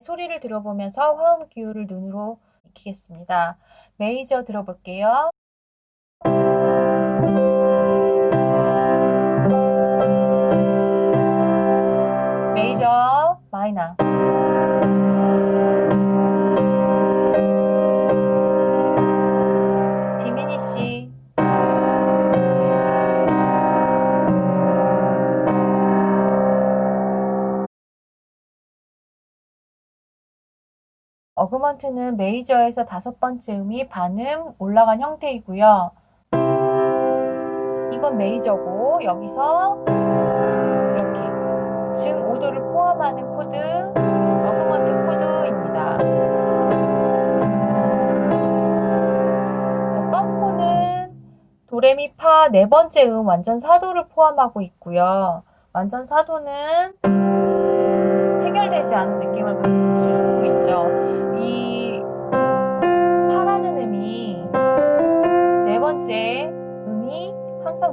소리를 들어보면서 화음 기호를 눈으로 익히겠습니다. 메이저 들어볼게요. 메이저, 마이너. 어그먼트는 메이저에서 다섯 번째 음이 반음 올라간 형태이고요. 이건 메이저고 여기서 이렇게 증 5도를 포함하는 코드 어그먼트 코드입니다. 자, 서스포는 도레미 파 네 번째 음 완전 사도를 포함하고 있고요. 완전 사도는 해결되지 않은 느낌을 주고 있죠.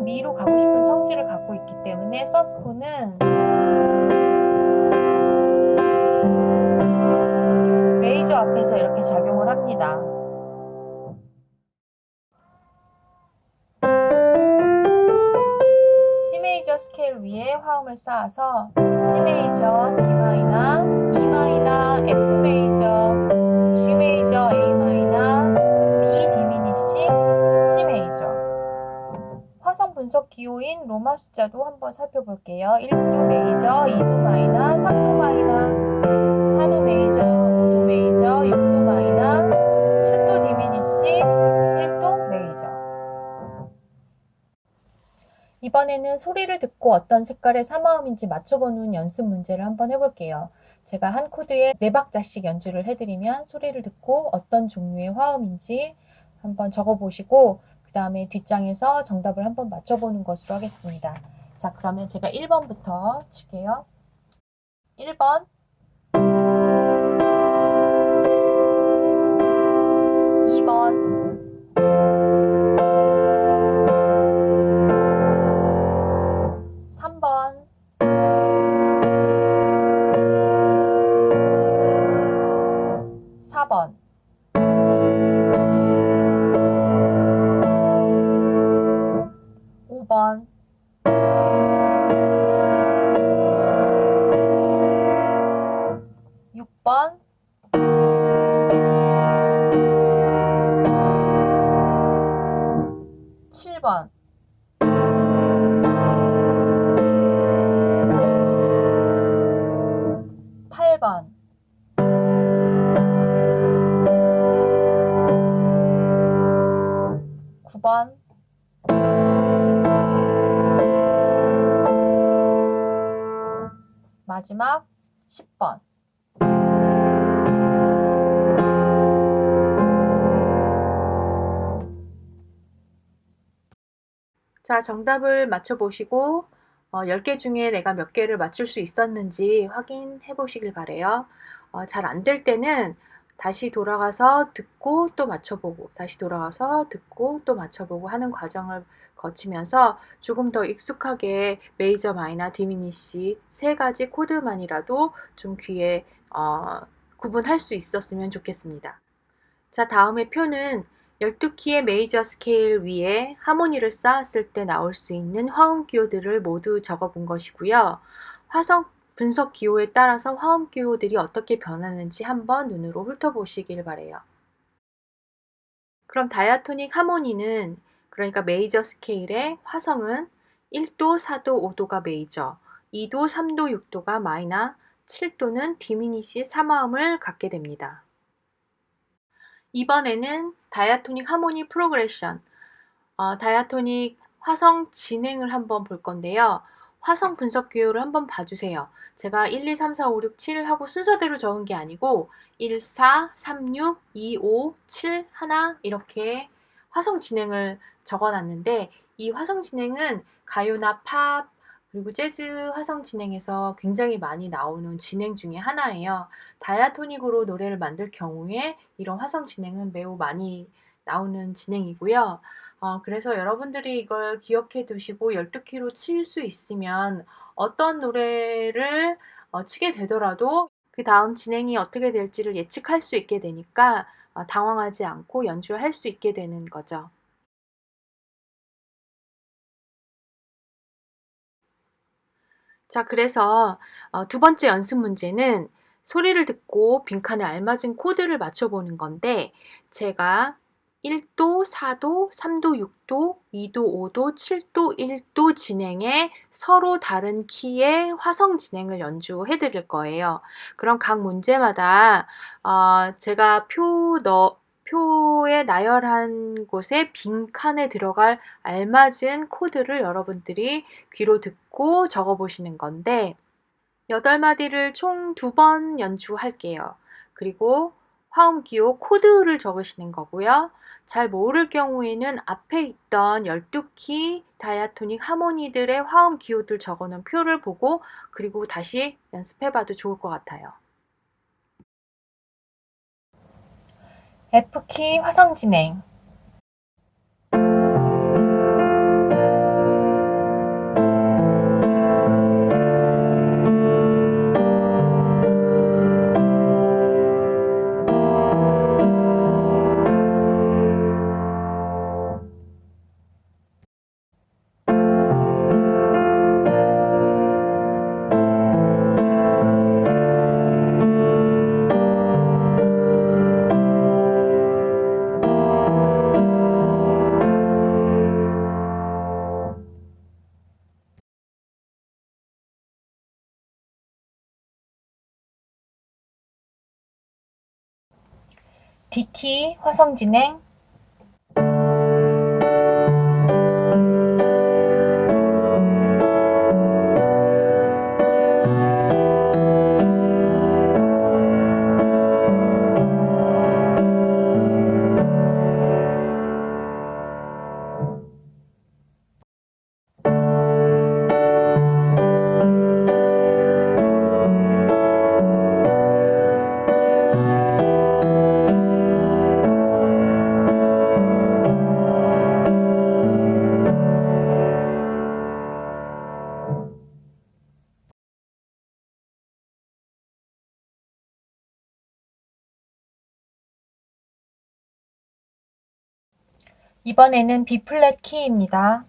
미로 가고 싶은 성질을 갖고 있기 때문에 서스포는 메이저 앞에서 이렇게 작용을 합니다. C 메이저 스케일 위에 화음을 쌓아서 C 메이저, D 마이너, E 마이너, F 메이저, 분석 기호인 로마 숫자도 한번 살펴볼게요. 1도 메이저, 2도 마이너, 3도 마이너, 4도 메이저, 5도 메이저, 6도 마이너, 7도 디미니시, 1도 메이저. 이번에는 소리를 듣고 어떤 색깔의 사마음인지 맞춰보는 연습 문제를 한번 해볼게요. 제가 한 코드에 네 박자씩 연주를 해드리면 소리를 듣고 어떤 종류의 화음인지 한번 적어보시고 그 다음에 뒷장에서 정답을 한번 맞춰보는 것으로 하겠습니다. 자, 그러면 제가 1번부터 칠게요. 1번 2번 번. 7번. 8번. 9번. 마지막 10번 자, 정답을 맞춰보시고 어, 10개 중에 내가 몇 개를 맞출 수 있었는지 확인해 보시길 바래요. 어, 잘 안 될 때는 다시 돌아가서 듣고 또 맞춰보고 다시 돌아가서 듣고 또 맞춰보고 하는 과정을 거치면서 조금 더 익숙하게 메이저, 마이너, 디미니시 세 가지 코드만이라도 좀 귀에 어, 구분할 수 있었으면 좋겠습니다. 자, 다음의 표는 12키의 메이저 스케일 위에 하모니를 쌓았을 때 나올 수 있는 화음 기호들을 모두 적어 본 것이고요. 화성 분석 기호에 따라서 화음 기호들이 어떻게 변하는지 한번 눈으로 훑어보시길 바래요. 그럼 다이아토닉 하모니는 그러니까 메이저 스케일의 화성은 1도, 4도, 5도가 메이저, 2도, 3도, 6도가 마이너, 7도는 디미니시 3화음을 갖게 됩니다. 이번에는 다이아토닉 하모니 프로그레션, 어, 다이아토닉 화성 진행을 한번 볼 건데요. 화성 분석 기호를 한번 봐주세요. 제가 1, 2, 3, 4, 5, 6, 7 하고 순서대로 적은 게 아니고 1, 4, 3, 6, 2, 5, 7, 하나 이렇게 화성 진행을 적어놨는데 이 화성 진행은 가요나 팝 그리고 재즈 화성 진행에서 굉장히 많이 나오는 진행 중에 하나예요. 다이아토닉으로 노래를 만들 경우에 이런 화성 진행은 매우 많이 나오는 진행이고요. 어, 그래서 여러분들이 이걸 기억해 두시고 12키로 칠 수 있으면 어떤 노래를 어, 치게 되더라도 그 다음 진행이 어떻게 될지를 예측할 수 있게 되니까 어, 당황하지 않고 연주를 할수 있게 되는 거죠. 자, 그래서 어, 두 번째 연습 문제는 소리를 듣고 빈칸에 알맞은 코드를 맞춰보는 건데 제가 1도, 4도, 3도, 6도, 2도, 5도, 7도, 1도 진행에 서로 다른 키의 화성 진행을 연주해 드릴 거예요. 그럼 각 문제마다 어, 제가 표 넣, 표에 나열한 곳에 빈칸에 들어갈 알맞은 코드를 여러분들이 귀로 듣고 적어 보시는 건데 8마디를 총 두 번 연주할게요. 그리고 화음 기호 코드를 적으시는 거고요. 잘 모를 경우에는 앞에 있던 12키 다이아토닉 하모니들의 화음 기호들 적어놓은 표를 보고 그리고 다시 연습해봐도 좋을 것 같아요. F키 화성 진행 D키 화성 진행 이번에는 B 플랫 키입니다.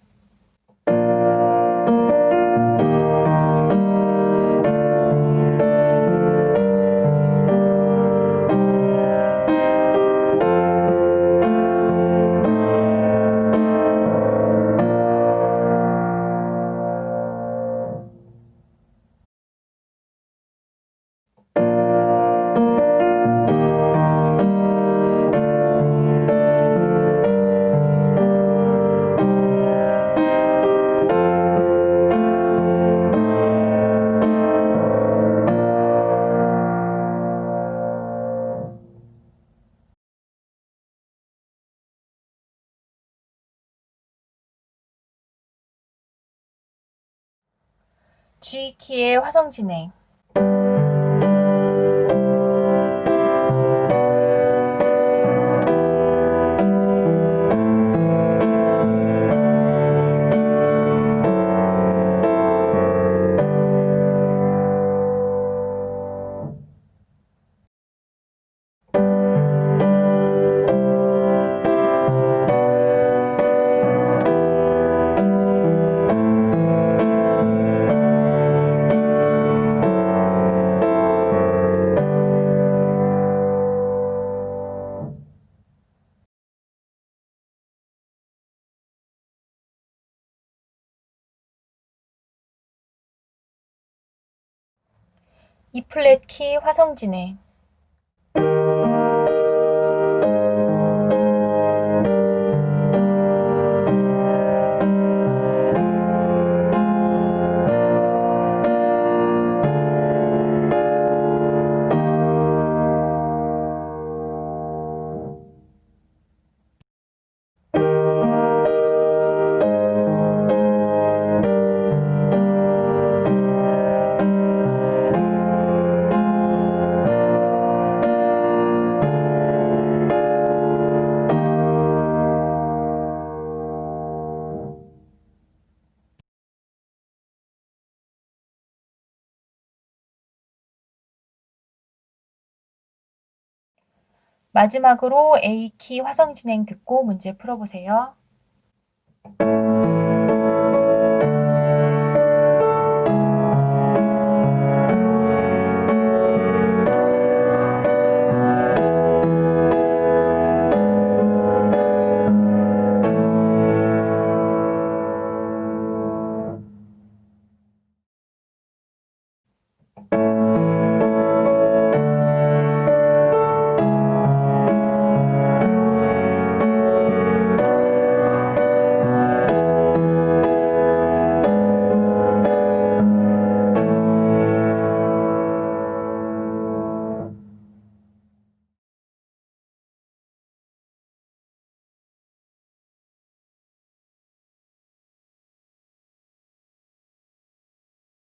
G키의 화성 진행 E 플랫 키 화성 진행 마지막으로 A키 화성 진행 듣고 문제 풀어보세요.